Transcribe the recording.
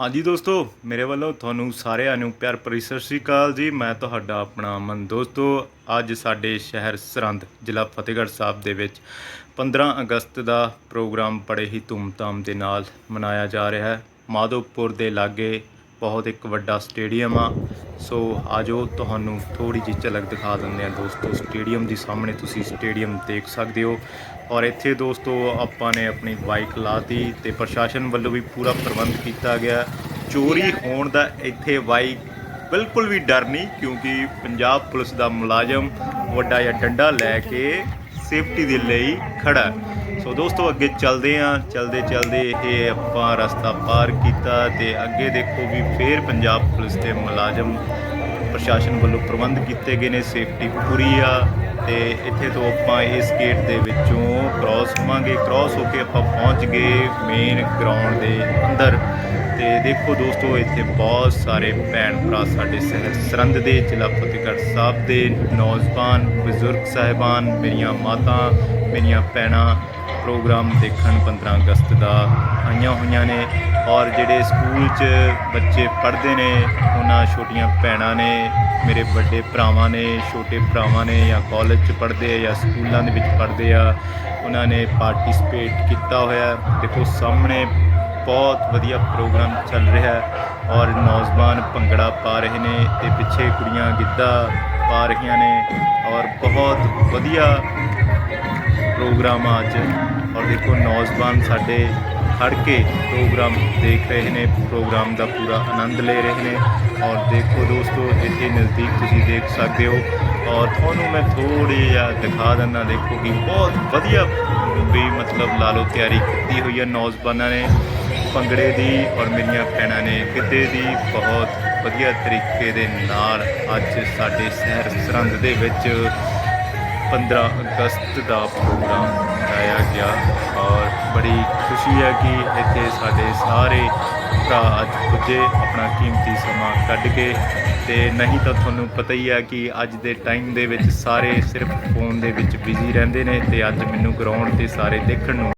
ਹਾਂਜੀ ਦੋਸਤੋ, ਮੇਰੇ ਵੱਲੋਂ ਤੁਹਾਨੂੰ ਸਾਰਿਆਂ ਨੂੰ ਪਿਆਰ ਭਰੀ ਸਤਿ ਸ਼੍ਰੀ ਅਕਾਲ ਜੀ। ਮੈਂ ਤੁਹਾਡਾ ਆਪਣਾ ਅਮਨ ਦੋਸਤੋ, ਅੱਜ ਸਾਡੇ ਸ਼ਹਿਰ ਸਰੰਦ ਜ਼ਿਲ੍ਹਾ ਫਤਿਹਗੜ੍ਹ ਸਾਹਿਬ ਦੇ ਵਿੱਚ 15 ਅਗਸਤ ਦਾ ਪ੍ਰੋਗਰਾਮ ਬੜੇ ਹੀ ਧੂਮਧਾਮ ਦੇ ਨਾਲ ਮਨਾਇਆ ਜਾ ਰਿਹਾ ਹੈ। ਮਾਧੋਪੁਰ ਦੇ ਲਾਗੇ ਬਹੁਤ ਇੱਕ ਵੱਡਾ ਸਟੇਡੀਅਮ ਆ। ਸੋ ਆਜੋ ਤੁਹਾਨੂੰ ਥੋੜੀ ਜਿਹੀ ਝਲਕ ਦਿਖਾ ਦਿੰਦੇ ਆ ਦੋਸਤੋ। ਸਟੇਡੀਅਮ ਦੇ ਸਾਹਮਣੇ ਤੁਸੀਂ ਸਟੇਡੀਅਮ ਦੇਖ ਸਕਦੇ ਹੋ। ਔਰ ਇੱਥੇ ਦੋਸਤੋ ਆਪਾਂ ਨੇ ਆਪਣੀ ਬਾਈਕ ਲਾਤੀ ਤੇ ਪ੍ਰਸ਼ਾਸਨ ਵੱਲੋਂ ਵੀ ਪੂਰਾ ਪ੍ਰਬੰਧ ਕੀਤਾ ਗਿਆ। ਚੋਰੀ ਹੋਣ ਦਾ ਇੱਥੇ ਬਾਈਕ ਬਿਲਕੁਲ ਵੀ ਡਰ ਨਹੀਂ, ਕਿਉਂਕਿ ਪੰਜਾਬ ਪੁਲਿਸ ਦਾ ਮੁਲਾਜ਼ਮ ਵੱਡਾ ਜਾਂ ਡੰਡਾ ਲੈ ਕੇ ਸੇਫਟੀ ਦੇ ਲਈ ਖੜਾ ਸੋ ਦੋਸਤੋ, ਅੱਗੇ ਚੱਲਦੇ ਆਂ ਚੱਲਦੇ ਚਲਦੇ ਇਹ ਆਪਾਂ ਰਸਤਾ ਪਾਰ ਕੀਤਾ ਤੇ ਅੱਗੇ ਦੇਖੋ ਵੀ ਫੇਰ ਪੰਜਾਬ ਪੁਲਿਸ ਦੇ ਮੁਲਾਜ਼ਮ ਪ੍ਰਸ਼ਾਸਨ ਵੱਲੋਂ ਪ੍ਰਬੰਧ ਕੀਤੇ ਗਏ ਨੇ ਸੇਫਟੀ ਪੂਰੀ ਆ ਤੇ ਇੱਥੇ ਤੋਂ ਆਪਾਂ ਇਸ ਗੇਟ ਦੇ ਵਿੱਚੋਂ ਕ੍ਰਾਸ ਹੋਵਾਂਗੇ ਕ੍ਰਾਸ ਹੋ ਕੇ ਆਪਾਂ ਪਹੁੰਚ ਗਏ ਮੇਨ ਗਰਾਊਂਡ ਦੇ ਅੰਦਰ। ਤੇ ਦੇਖੋ ਦੋਸਤੋ, ਇੱਥੇ ਬਹੁਤ ਸਾਰੇ ਭੈਣ ਭਰਾ ਸਾਡੇ ਸ਼ਹਿਰ ਸਰੰਦ ਦੇ, ਜ਼ਿਲ੍ਹਾ ਫਤਿਹਗੜ੍ਹ ਸਾਹਿਬ ਦੇ ਨੌਜਵਾਨ, ਬਜ਼ੁਰਗ ਸਾਹਿਬਾਨ, ਮੇਰੀਆਂ ਮਾਤਾ, ਮੇਰੀਆਂ ਭੈਣਾਂ, ਪ੍ਰੋਗਰਾਮ ਦੇਖਣ 15 ਅਗਸਤ ਦਾ ਆਈਆਂ ਹੋਈਆਂ ਨੇ ਔਰ ਜਿਹੜੇ ਸਕੂਲ 'ਚ ਬੱਚੇ ਪੜ੍ਹਦੇ ਨੇ, ਉਹਨਾਂ ਛੋਟੀਆਂ ਭੈਣਾਂ ਨੇ, ਮੇਰੇ ਵੱਡੇ ਭਰਾਵਾਂ ਨੇ, ਛੋਟੇ ਭਰਾਵਾਂ ਨੇ ਜਾਂ ਕਾਲਜ 'ਚ ਪੜ੍ਹਦੇ ਆ ਜਾਂ ਸਕੂਲਾਂ ਦੇ ਵਿੱਚ ਪੜ੍ਹਦੇ ਆ, ਉਹਨਾਂ ਨੇ ਪਾਰਟਿਸਿਪੇਟ ਕੀਤਾ ਹੋਇਆ। ਦੇਖੋ ਸਾਹਮਣੇ ਬਹੁਤ ਵਧੀਆ ਪ੍ਰੋਗਰਾਮ ਚੱਲ ਰਿਹਾ ਹੈ ਔਰ ਨੌਜਵਾਨ ਭੰਗੜਾ ਪਾ ਰਹੇ ਨੇ ਤੇ ਪਿੱਛੇ ਕੁੜੀਆਂ ਗਿੱਧਾ ਪਾ ਰਹੀਆਂ ਨੇ ਔਰ ਬਹੁਤ ਵਧੀਆ ਪ੍ਰੋਗਰਾਮ ਆ ਅੱਜ। ਔਰ ਦੇਖੋ ਨੌਜਵਾਨ ਸਾਡੇ ਖੜ ਕੇ ਪ੍ਰੋਗਰਾਮ ਦੇਖ ਰਹੇ ਨੇ, ਪ੍ਰੋਗਰਾਮ ਦਾ ਪੂਰਾ ਆਨੰਦ ਲੈ ਰਹੇ ਨੇ। ਔਰ ਦੇਖੋ ਦੋਸਤੋ, ਇੱਥੇ ਨਜ਼ਦੀਕ ਤੁਸੀਂ ਦੇਖ ਸਕਦੇ ਹੋ। ਔਰ ਤੁਹਾਨੂੰ ਮੈਂ ਥੋੜੀ ਜਿਹਾ ਦਿਖਾ ਦਿੰਦਾ, ਦੇਖੋ ਕਿ ਬਹੁਤ ਵਧੀਆ ਵੀ ਮਤਲਬ ਲਾ ਲਓ ਤਿਆਰੀ ਕੀਤੀ ਹੋਈ ਹੈ ਨੌਜਵਾਨਾਂ ਨੇ। ਭੰਗੜੇ ਦੀ ਔਰ ਮੇਰੀਆਂ ਭੈਣਾਂ ਨੇ ਗਿੱਧੇ ਦੀ ਬਹੁਤ ਵਧੀਆ ਤਰੀਕੇ ਦੇ ਨਾਲ ਅੱਜ ਸਾਡੇ ਸ਼ਹਿਰ ਸਰਹੰਦ ਦੇ ਵਿੱਚ 15 ਅਗਸਤ ਦਾ ਪ੍ਰੋਗਰਾਮ ਮਨਾਇਆ ਗਿਆ। ਔਰ ਬੜੀ ਖੁਸ਼ੀ ਹੈ ਕਿ ਇੱਥੇ ਸਾਡੇ ਸਾਰੇ ਭਰਾ ਅੱਜ ਪੁੱਜੇ, ਆਪਣਾ ਕੀਮਤੀ ਸਮਾਂ ਕੱਢ ਕੇ। ਤੇ ਨਹੀਂ ਤਾਂ ਤੁਹਾਨੂੰ ਪਤਾ ਹੀ ਹੈ ਕਿ ਅੱਜ ਦੇ ਟਾਈਮ ਦੇ ਵਿੱਚ ਸਾਰੇ ਸਿਰਫ ਫੋਨ ਦੇ ਵਿੱਚ ਬਿਜ਼ੀ ਰਹਿੰਦੇ ਨੇ ਤੇ ਅੱਜ ਮੈਨੂੰ ਗਰਾਊਂਡ ਤੇ ਸਾਰੇ ਦੇਖਣ ਨੂੰ